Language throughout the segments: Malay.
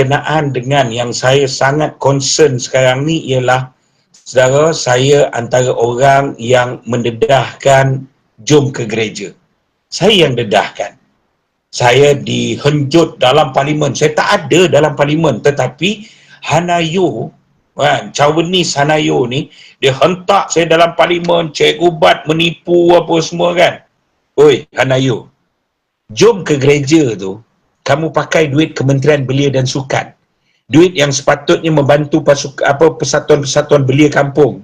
berkenaan dengan yang saya sangat concern sekarang ni ialah saudara saya antara orang yang mendedahkan jom ke gereja. Saya yang dedahkan. Saya dihenjut dalam parlimen. Saya tak ada dalam parlimen tetapi Hanayo kan, Cawanis Hanayo ni dia hentak saya dalam parlimen, cek ubat, menipu apa semua kan. Oi, Hanayo. Jom ke gereja tu kamu pakai duit Kementerian Belia dan Sukan. Duit yang sepatutnya membantu pasuk, apa persatuan-persatuan belia kampung.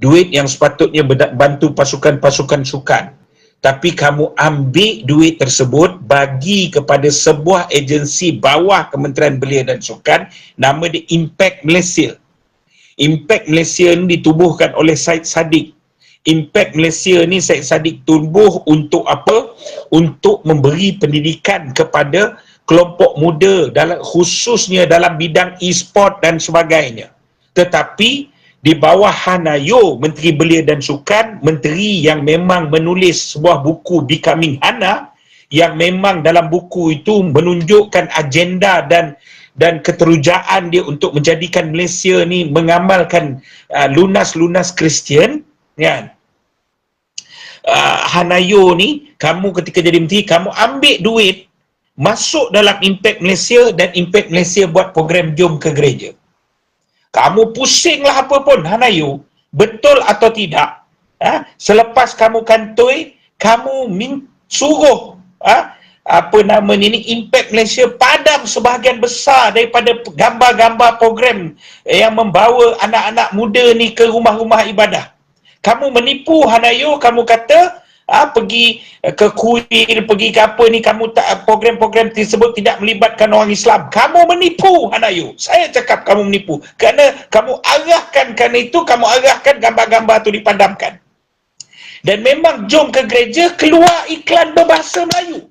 Duit yang sepatutnya bantu pasukan-pasukan sukan. Tapi kamu ambil duit tersebut bagi kepada sebuah agensi bawah Kementerian Belia dan Sukan nama dia Impact Malaysia. Impact Malaysia ni ditubuhkan oleh Syed Saddiq. Impact Malaysia ni Syed Saddiq tumbuh untuk apa? Untuk memberi pendidikan kepada kelompok muda dalam khususnya dalam bidang e-sport dan sebagainya. Tetapi di bawah Hanayo, Menteri Belia dan Sukan, menteri yang memang menulis sebuah buku Becoming Hana yang memang dalam buku itu menunjukkan agenda dan dan keterujaan dia untuk menjadikan Malaysia ni mengamalkan uh, lunas-lunas Kristian kan uh, Hanayo ni kamu ketika jadi menteri kamu ambil duit masuk dalam Impact Malaysia dan Impact Malaysia buat program jom ke gereja. Kamu pusinglah apa pun Hanayu, betul atau tidak? Ha? Selepas kamu kantoi, kamu min suruh ha? apa namanya ni Impact Malaysia padam sebahagian besar daripada gambar-gambar program yang membawa anak-anak muda ni ke rumah-rumah ibadah. Kamu menipu Hanayu, kamu kata ha, pergi eh, ke kuil, pergi ke apa ni, kamu tak program-program tersebut tidak melibatkan orang Islam. Kamu menipu, Hanayu. Saya cakap kamu menipu. Kerana kamu arahkan, kerana itu kamu arahkan gambar-gambar itu dipadamkan. Dan memang jom ke gereja, keluar iklan berbahasa Melayu.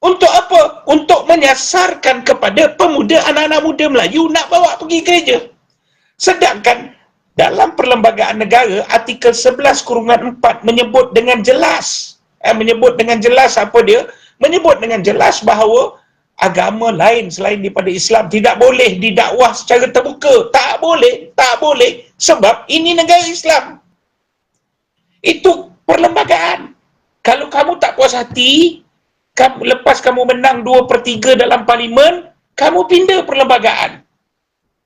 Untuk apa? Untuk menyasarkan kepada pemuda, anak-anak muda Melayu nak bawa pergi gereja. Sedangkan dalam perlembagaan negara artikel 11 kurungan 4 menyebut dengan jelas eh, menyebut dengan jelas apa dia? Menyebut dengan jelas bahawa agama lain selain daripada Islam tidak boleh didakwah secara terbuka. Tak boleh tak boleh sebab ini negara Islam. Itu perlembagaan. Kalau kamu tak puas hati kamu, lepas kamu menang 2 per 3 dalam parlimen kamu pindah perlembagaan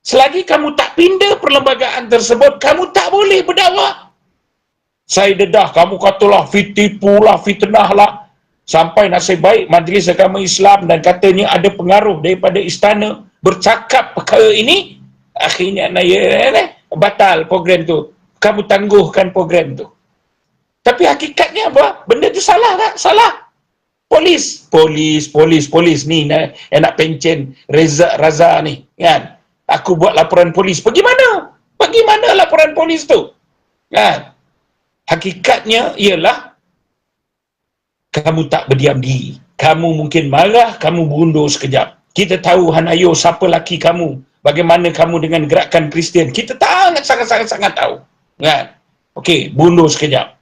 Selagi kamu tak pindah perlembagaan tersebut, kamu tak boleh berdakwah. Saya dedah, kamu katalah fitipu lah, fitnah lah. Sampai nasib baik Majlis Agama Islam dan katanya ada pengaruh daripada istana bercakap perkara ini. Akhirnya naya, eh, batal program tu. Kamu tangguhkan program tu. Tapi hakikatnya apa? Benda tu salah tak? Salah. Polis. Polis, polis, polis. Ni yang nak pencen Reza Raza ni. Kan? Aku buat laporan polis. Pergi mana? Pergi mana laporan polis tu? Kan? Hakikatnya ialah kamu tak berdiam diri. Kamu mungkin marah, kamu berundur sekejap. Kita tahu Hanayo siapa laki kamu. Bagaimana kamu dengan gerakan Kristian. Kita tak sangat-sangat-sangat tahu. Kan? Okey, berundur sekejap.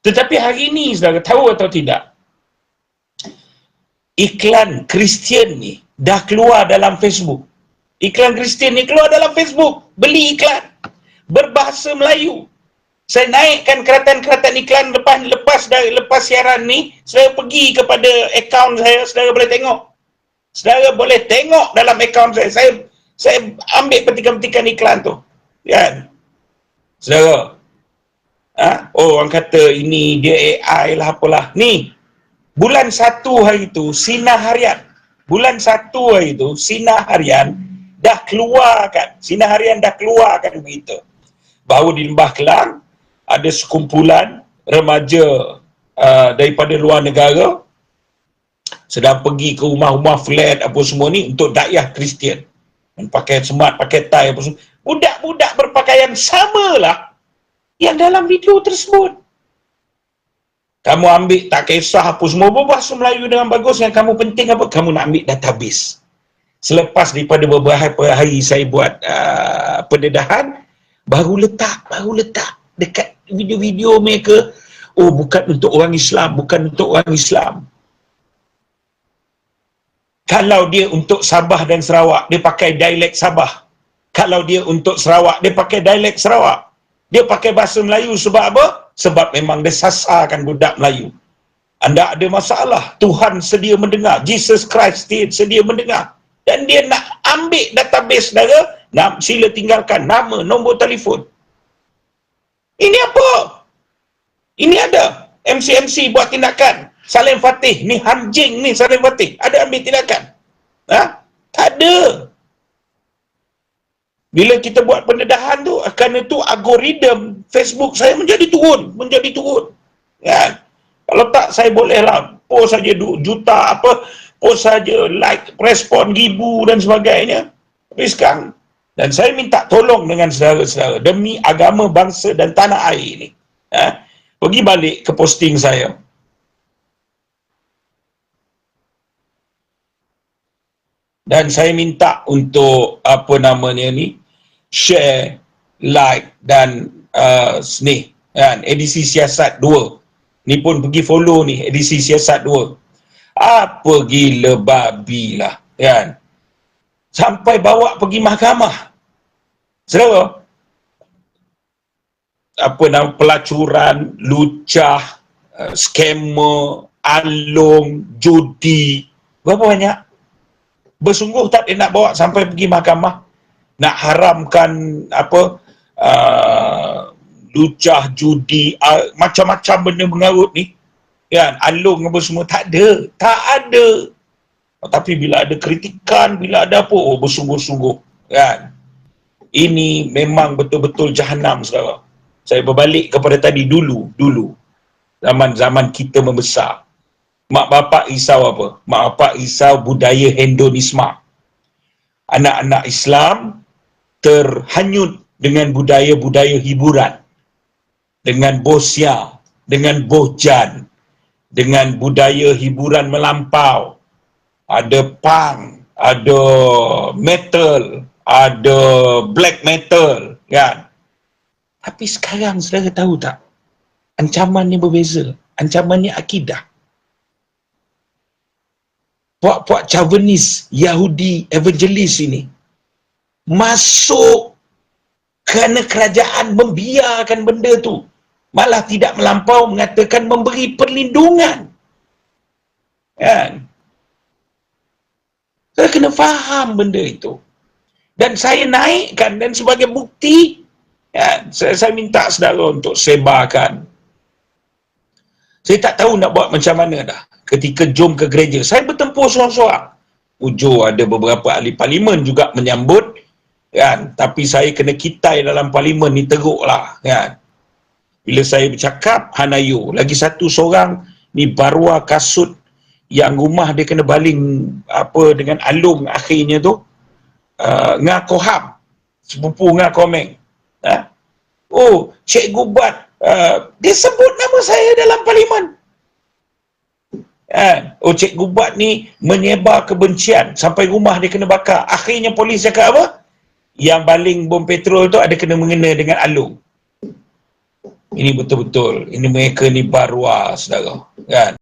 Tetapi hari ini, saudara tahu atau tidak? Iklan Kristian ni dah keluar dalam Facebook. Iklan Kristian ni keluar dalam Facebook. Beli iklan. Berbahasa Melayu. Saya naikkan keratan-keratan iklan lepas lepas dari lepas siaran ni, saya pergi kepada akaun saya, saudara boleh tengok. Saudara boleh tengok dalam akaun saya. Saya saya ambil petikan-petikan iklan tu. Kan? Saudara. Ha? Oh, orang kata ini dia AI lah apalah. Ni, bulan satu hari tu, Sinar Harian. Bulan satu hari tu, Sinar Harian, dah keluarkan, sinar harian dah keluarkan berita. Bahawa di Lembah Kelang ada sekumpulan remaja uh, daripada luar negara sedang pergi ke rumah-rumah flat apa semua ni untuk dakyah Kristian. Pakai semat, pakai tie apa semua. Budak-budak berpakaian samalah yang dalam video tersebut. Kamu ambil tak kisah apa semua berbahasa Melayu dengan bagus yang kamu penting apa? Kamu nak ambil database selepas daripada beberapa hari saya buat uh, pendedahan baru letak baru letak dekat video-video mereka. Oh bukan untuk orang Islam bukan untuk orang Islam. Kalau dia untuk Sabah dan Sarawak dia pakai dialek Sabah. Kalau dia untuk Sarawak dia pakai dialek Sarawak. Dia pakai bahasa Melayu sebab apa? sebab memang dia sasarkan budak Melayu. Anda ada masalah. Tuhan sedia mendengar. Jesus Christ sedia mendengar dan dia nak ambil database saudara nak sila tinggalkan nama nombor telefon. Ini apa? Ini ada. MC-MC buat tindakan. Salim Fatih ni hanjing ni Salim Fatih. Ada ambil tindakan? Ha? tak ada. Bila kita buat pendedahan tu kerana tu algoritma Facebook saya menjadi turun menjadi turun. Ya. Kalau tak saya boleh lah post saja juta apa post saja like respon ribu dan sebagainya. Tapi sekarang dan saya minta tolong dengan saudara-saudara demi agama bangsa dan tanah air ni ha? pergi balik ke posting saya. Dan saya minta untuk apa namanya ni share like dan uh, ni kan? Edisi siasat 2 ni pun pergi follow ni edisi siasat 2 apa gila babi lah kan? Sampai bawa pergi mahkamah. Saudara apa nama pelacuran lucah uh, scammer alung judi. Berapa banyak? Bersungguh tak dia nak bawa sampai pergi mahkamah? Nak haramkan apa uh, lucah judi uh, macam-macam benda mengarut ni. Kan? Alung apa semua tak ada. Tak ada. Tapi bila ada kritikan bila ada apa oh bersungguh-sungguh. Kan? Ini memang betul-betul jahanam sekarang. Saya berbalik kepada tadi dulu dulu. Zaman-zaman kita membesar. Mak bapak risau apa? Mak bapak risau budaya hedonisme anak-anak Islam terhanyut dengan budaya-budaya hiburan dengan bosya dengan bohjan dengan budaya hiburan melampau. Ada punk ada metal ada black metal kan? Tapi sekarang saudara tahu tak? Ancamannya berbeza ancamannya akidah. Puak-puak Calvinis Yahudi evangelis ini masuk kerana kerajaan membiarkan benda tu malah tidak melampau mengatakan memberi perlindungan. Kan? Saya kena faham benda itu. Dan saya naikkan dan sebagai bukti ya, saya, saya minta saudara untuk sebarkan. Saya tak tahu nak buat macam mana dah. Ketika jom ke gereja saya bertempur seorang-seorang. Ujur ada beberapa ahli parlimen juga menyambut kan? Tapi saya kena kitai dalam parlimen ni teruk lah kan bila saya bercakap Hanayu lagi satu seorang ni barua kasut yang rumah dia kena baling apa dengan alung akhirnya tu uh, ngah kohab sepupu ngah komeng ha? oh cikgu bat uh, dia sebut nama saya dalam parlimen. Kan oh cikgu bat ni menyebar kebencian sampai rumah dia kena bakar. Akhirnya polis cakap apa? Yang baling bom petrol tu ada kena mengena dengan alung ini betul-betul ini mereka ni barua saudara. Kan